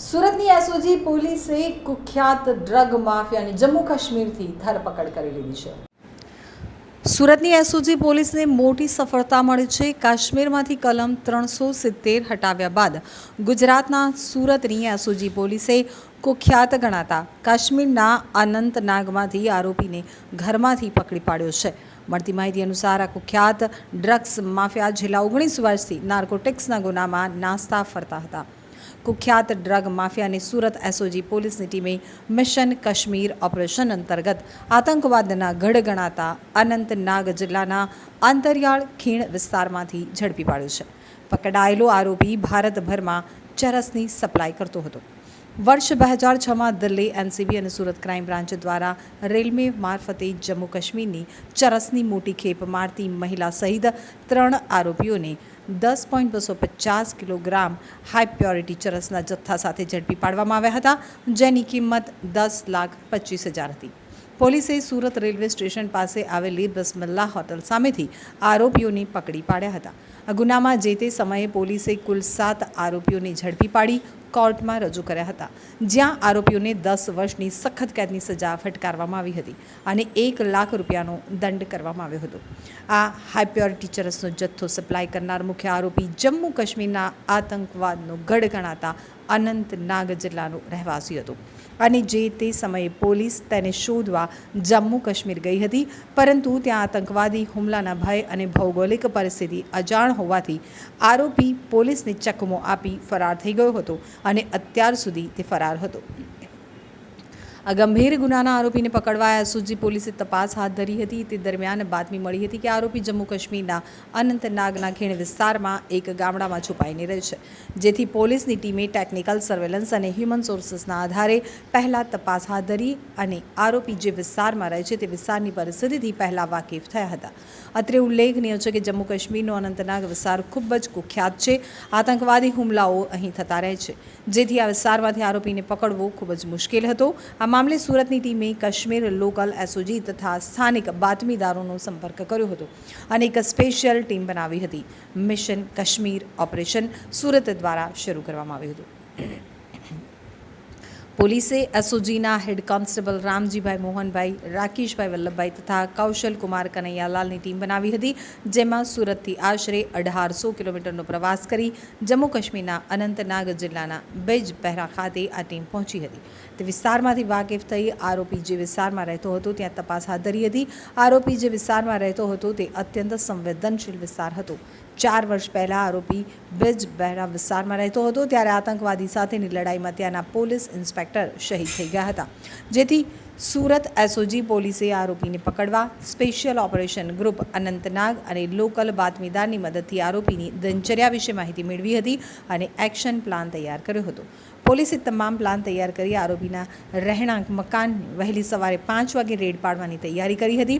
સુરતની એસઓજી પોલીસે કુખ્યાત ડ્રગ માફિયાની જમ્મુ કાશ્મીરથી ધરપકડ કરી લીધી છે. સુરતની એસઓજી પોલીસને મોટી સફળતા મળી છે. કાશ્મીરમાંથી કલમ ત્રણસો સિત્તેર હટાવ્યા બાદ ગુજરાતના સુરતની એસઓજી પોલીસે કુખ્યાત ગણાતા કાશ્મીરના અનંતનાગમાંથી આરોપીને ઘરમાંથી પકડી પાડ્યો છે. મળતી માહિતી અનુસાર આ કુખ્યાત ડ્રગ્સ માફિયા છેલ્લા ઓગણીસ વર્ષથી નાર્કોટિક્સના ગુનામાં નાસ્તા ફરતા હતા. કુખ્યાત ડ્રગ માફિયાની સુરત એસઓજી પોલીસની ટીમે મિશન કાશ્મીર ઓપરેશન અંતર્ગત આતંકવાદના ગઢ ગણાતા અનંતનાગ જિલ્લાના અંતરિયાળ ખીણ વિસ્તારમાંથી ઝડપી પાડ્યો છે. પકડાયેલો આરોપી ભારતભરમાં ચરસની સપ્લાય કરતો હતો. વર્ષ બે હજાર છમાં દિલ્હી એનસીબી અને સુરત ક્રાઇમ બ્રાન્ચ દ્વારા રેલવે મારફતે જમ્મુ કાશ્મીરની ચરસની મોટી ખેપ મારતી મહિલા સહિત ત્રણ આરોપીઓને દસ પોઈન્ટ બસો પચાસ કિલોગ્રામ હાઈ પ્યોરિટી ચરસના જથ્થા સાથે ઝડપી પાડવામાં આવ્યા હતા, જેની કિંમત દસ લાખ પચીસ હજાર હતી. પોલીસે સુરત રેલવે સ્ટેશન પાસે આવેલી બસમલ્લા હોટલ સામેથી આરોપીઓને પકડી પાડ્યા હતા. આ ગુનામાં જે તે સમયે પોલીસે કુલ સાત આરોપીઓને ઝડપી પાડી કોર્ટમાં રજૂ કર્યા હતા, જ્યાં આરોપીઓને દસ વર્ષની સખત કેદની સજા ફટકારવામાં આવી હતી અને એક લાખ રૂપિયાનો દંડ કરવામાં આવ્યો હતો. આ હાઈપ્યોર ટીચર્સનો જથ્થો સપ્લાય કરનાર મુખ્ય આરોપી જમ્મુ કાશ્મીરના આતંકવાદનો ગઢ ગણાતા અનંતનાગ જિલ્લાનો રહેવાસી હતો. અને જે તે સમયે પોલીસ તેને શોધવા જમ્મુ કાશ્મીર ગઈ હતી, પરંતુ ત્યાં આતંકવાદી હુમલાના ભય અને ભૌગોલિક પરિસ્થિતિ અજાણ હોવાથી આરોપી પોલીસને ચકમો આપી ફરાર થઈ ગયો હતો. અને અત્યાર સુધી તે ફરાર હતો. આ ગંભીર ગુનાના આરોપીને પકડવા એસઓજી પોલીસે તપાસ હાથ ધરી હતી. તે દરમિયાન બાતમી મળી હતી કે આરોપી જમ્મુ કાશ્મીરના અનંતનાગના ખીણ વિસ્તારમાં એક ગામડામાં છુપાઈને રહે છે. જેથી પોલીસની ટીમે ટેકનિકલ સર્વેલન્સ અને હ્યુમન સોર્સિસના આધારે પહેલાં તપાસ હાથ ધરી અને આરોપી જે વિસ્તારમાં રહે છે તે વિસ્તારની પરિસ્થિતિથી પહેલાં વાકેફ થયા હતા. અત્રે ઉલ્લેખનીય છે કે જમ્મુ કાશ્મીરનો અનંતનાગ વિસ્તાર ખૂબ જ કુખ્યાત છે. આતંકવાદી હુમલાઓ અહીં થતા રહે છે. જેથી આ વિસ્તારમાંથી આરોપીને પકડવો ખૂબ જ મુશ્કેલ હતો. આ મામલે સુરતની ટીમે કાશ્મીર લોકલ એસઓજી તથા સ્થાનિક બાતમીદારોનો સંપર્ક કર્યો હતો અને એક સ્પેશિયલ ટીમ બનાવી હતી. મિશન કાશ્મીર ઓપરેશન સુરત દ્વારા શરૂ કરવામાં આવ્યું હતું. પોલીસે એસઓજીના હેડ કોન્સ્ટેબલ રામજીભાઈ મોહનભાઈ, રાકેશભાઈ વલ્લભભાઈ તથા કૌશલ કુમાર કનૈયાલાલની ટીમ બનાવી હતી, જેમાં સુરતથી આશરે અઢારસો કિલોમીટરનો પ્રવાસ કરી જમ્મુ કાશ્મીરના અનંતનાગ જિલ્લાના બેજ પહેરા ખાતે આ ટીમ પહોંચી હતી. તે વિસ્તારમાંથી વાકેફ થઈ આરોપી જે વિસ્તારમાં રહેતો હતો ત્યાં તપાસ હાથ ધરી હતી. આરોપી જે વિસ્તારમાં રહેતો હતો તે અત્યંત સંવેદનશીલ વિસ્તાર હતો. ચાર વર્ષ પહેલાં આરોપી બ્રિજ બહેરા વિસ્તારમાં રહેતો હતો. ત્યારે આતંકવાદી સાથેની લડાઈમાં ત્યાંના પોલીસ ઇન્સ્પેક્ટર શહીદ થઈ ગયા હતા. જેથી સુરત એસઓજી પોલીસે આરોપીને પકડવા સ્પેશિયલ ઓપરેશન ગ્રુપ અનંતનાગ અને લોકલ બાતમીદારની મદદથી આરોપીની દિનચર્યા વિશે માહિતી મેળવી હતી અને એક્શન પ્લાન તૈયાર કર્યો હતો. પોલીસે તમામ પ્લાન તૈયાર કરી આરોપીના રહેણાંક મકાન વહેલી સવારે પાંચ વાગે રેડ પાડવાની તૈયારી કરી હતી.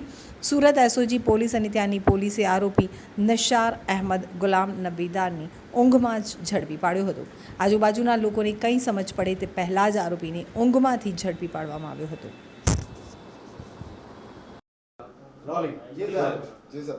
સુરત એસઓજી પોલીસ અને ત્યાંની પોલીસે આરોપી નશાર અહેમદ ગુલામ નબીદારની ઊંઘમાં જ ઝડપી પાડ્યો હતો. આજુબાજુના લોકોને કંઈ સમજ પડે તે પહેલાં જ આરોપીને ઊંઘમાંથી ઝડપી પાડવામાં આવ્યો હતો રોલિંગ જી સર જી સર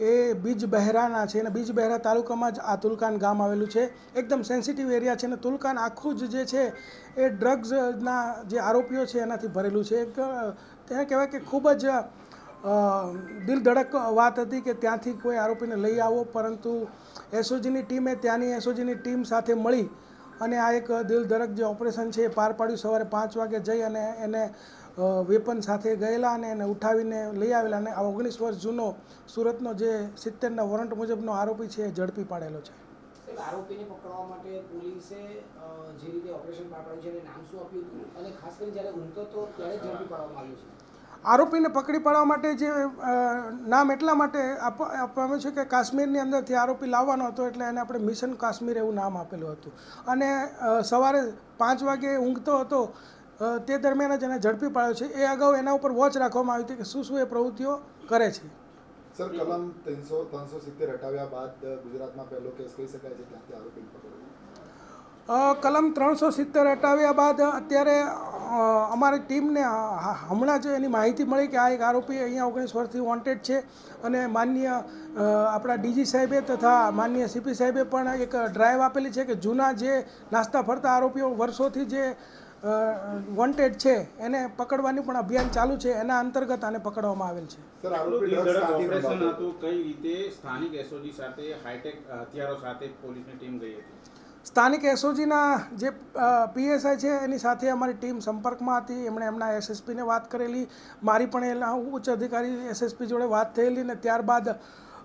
એ બીજ બહેરાના છે અને બીજ બહેરા તાલુકામાં જ આ તુલકાન ગામ આવેલું છે. એકદમ સેન્સિટિવ એરિયા છે અને તુલકાન આખું જ જે છે એ ડ્રગ્સના જે આરોપીઓ છે એનાથી ભરેલું છે. એક તેને કહેવાય કે ખૂબ જ દિલ ધડક વાત હતી કે ત્યાંથી કોઈ આરોપીને લઈ આવો, પરંતુ એસઓજીની ટીમે ત્યાંની એસઓજીની ટીમ સાથે મળી અને આ એક દિલ ધડક જે ઓપરેશન છે એ પાર પાડ્યું. સવારે પાંચ વાગે જઈ અને એને વેપન સાથે ગયેલા અને એને ઉઠાવીને લઈ આવેલા અને આ ઓગણીસ વર્ષ જૂનો સુરતનો જે સિત્તેરના વોરંટ મુજબનો આરોપી છે એ ઝડપી પાડેલો છે. આરોપીને પકડવા માટે પોલીસે જે રીતે ઓપરેશન પાર પાડ્યું છે એને નામ શું આપ્યું હતું? અને ખાસ કરીને જ્યારે ઊંઘતો તો ત્યારે ઝડપી પાડવામાં આવ્યું છે. આરોપીને પકડી પાડવા માટે જે નામ એટલા માટે આપ- આપવામાં છે કે કાશ્મીરની અંદરથી આરોપી લાવવાનો હતો એટલે એને આપણે મિશન કાશ્મીર એવું નામ આપેલું હતું. અને સવારે પાંચ વાગે ઊંઘતો હતો તે દરમિયાન જ એને ઝડપી પાડ્યો છે. એ અગાઉ એના ઉપર વોચ રાખવામાં આવી હતી કે શું શું એ પ્રવૃત્તિઓ કરે છે. સર કલમ ત્રણસો ત્રણસો સિત્તેર હટાવ્યા બાદ ગુજરાતમાં પહેલો કેસ કહી શકાય છે ત્યાંથી આરોપી પકડ્યો. કલમ ત્રણસો સિત્તેર હટાવ્યા બાદ અત્યારે અમારી ટીમને હમણાં જ એની માહિતી મળી કે આ એક આરોપી અહીંયા ઓગણીસ વર્ષથી વોન્ટેડ છે અને માનનીય આપણા ડીજી સાહેબે તથા માનનીય સીપી સાહેબે પણ એક ડ્રાઈવ આપેલી છે કે જૂના જે નાસ્તા ફરતા આરોપીઓ વર્ષોથી જે વોન્ટેડ છે એને પકડવાની પણ અભિયાન ચાલુ છે એના અંતર્ગત આને પકડવામાં આવેલ છે. સર ઓપરેશન હતું કઈ રીતે સ્થાનિક એસઓજી સાથે હાઈટેક હથિયારો સાથે પોલીસની ટીમ ગઈ હતી? સ્થાનિક એસઓજીના જે પીએસઆઈ છે એની સાથે અમારી ટીમ સંપર્કમાં હતી એમણે એમના એસએસપીને વાત કરેલી. મારી પણ એના ઉચ્ચ અધિકારી એસએસપી જોડે વાત થયેલી ને ત્યારબાદ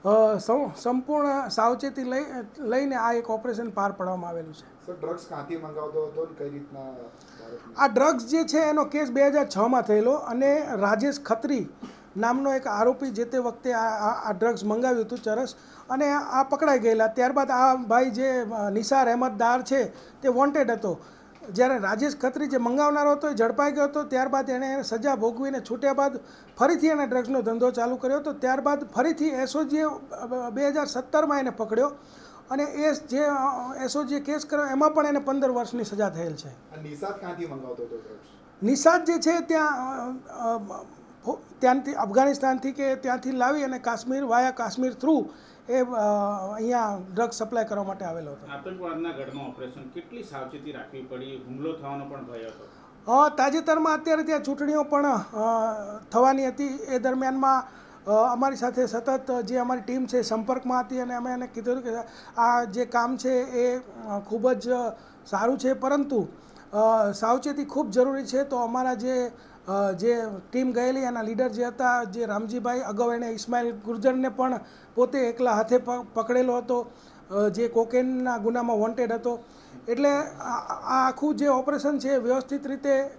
સંપૂર્ણ સાવચેતી લઈ લઈને આ એક ઓપરેશન પાર પાડવામાં આવેલું છે. ડ્રગ્સ ક્યાંથી મંગાવતો હતો કઈ રીતના આ ડ્રગ્સ જે છે એનો કેસ બે હજાર છમાં થયેલો અને રાજેશ ખત્રી નામનો એક આરોપી જે તે વખતે આ ડ્રગ્સ મંગાવ્યું હતું ચરસ અને આ પકડાઈ ગયેલા. ત્યારબાદ આ ભાઈ જે નિસાર અહેમદ દાર છે તે વોન્ટેડ હતો. જ્યારે રાજેશ ખત્રી જે મંગાવનારો હતો એ ઝડપાઈ ગયો હતો ત્યારબાદ એણે સજા ભોગવીને છૂટ્યા બાદ ફરીથી એણે ડ્રગ્સનો ધંધો ચાલુ કર્યો હતો. ત્યારબાદ ફરીથી એસઓજીએ બે હજાર સત્તરમાં એને પકડ્યો અને એ જે એસઓજીએ કેસ કર્યો એમાં પણ એને પંદર વર્ષની સજા થયેલ છે. નિશાદ નિષાદ જે છે ત્યાં ત્યાંથી અફઘાનિસ્તાનથી કે ત્યાંથી લાવી અને કાશ્મીર વાયા કાશ્મીર થ્રુ એ અહીંયા ડ્રગ સપ્લાય કરવા માટે આવેલો હતો. આતંકવાદના ગઢમાં ઓપરેશન કેટલી સાવચેતી રાખવી પડી? હુમલો થવાનો પણ ભય હતો. તાજેતરમાં અત્યારે ત્યાં ચૂંટણીઓ પણ થવાની હતી. એ દરમિયાનમાં અમારી સાથે સતત જે અમારી ટીમ છે સંપર્કમાં હતી અને અમે એને કીધું કે આ જે કામ છે એ ખૂબ જ સારું છે. પરંતુ સાવચેતી ખૂબ જરૂરી છે. તો અમારા જે જે ટીમ ગયેલી, એના લીડર જે હતા, જે રામજીભાઈ અગાઉ એણે ઇસ્માઇલ ગુર્જરને પણ પોતે એકલા હાથે પકડેલો હતો. જે કોકેનના ગુનામાં વોન્ટેડ હતો. એટલે આ આખું જે ઓપરેશન છે વ્યવસ્થિત રીતે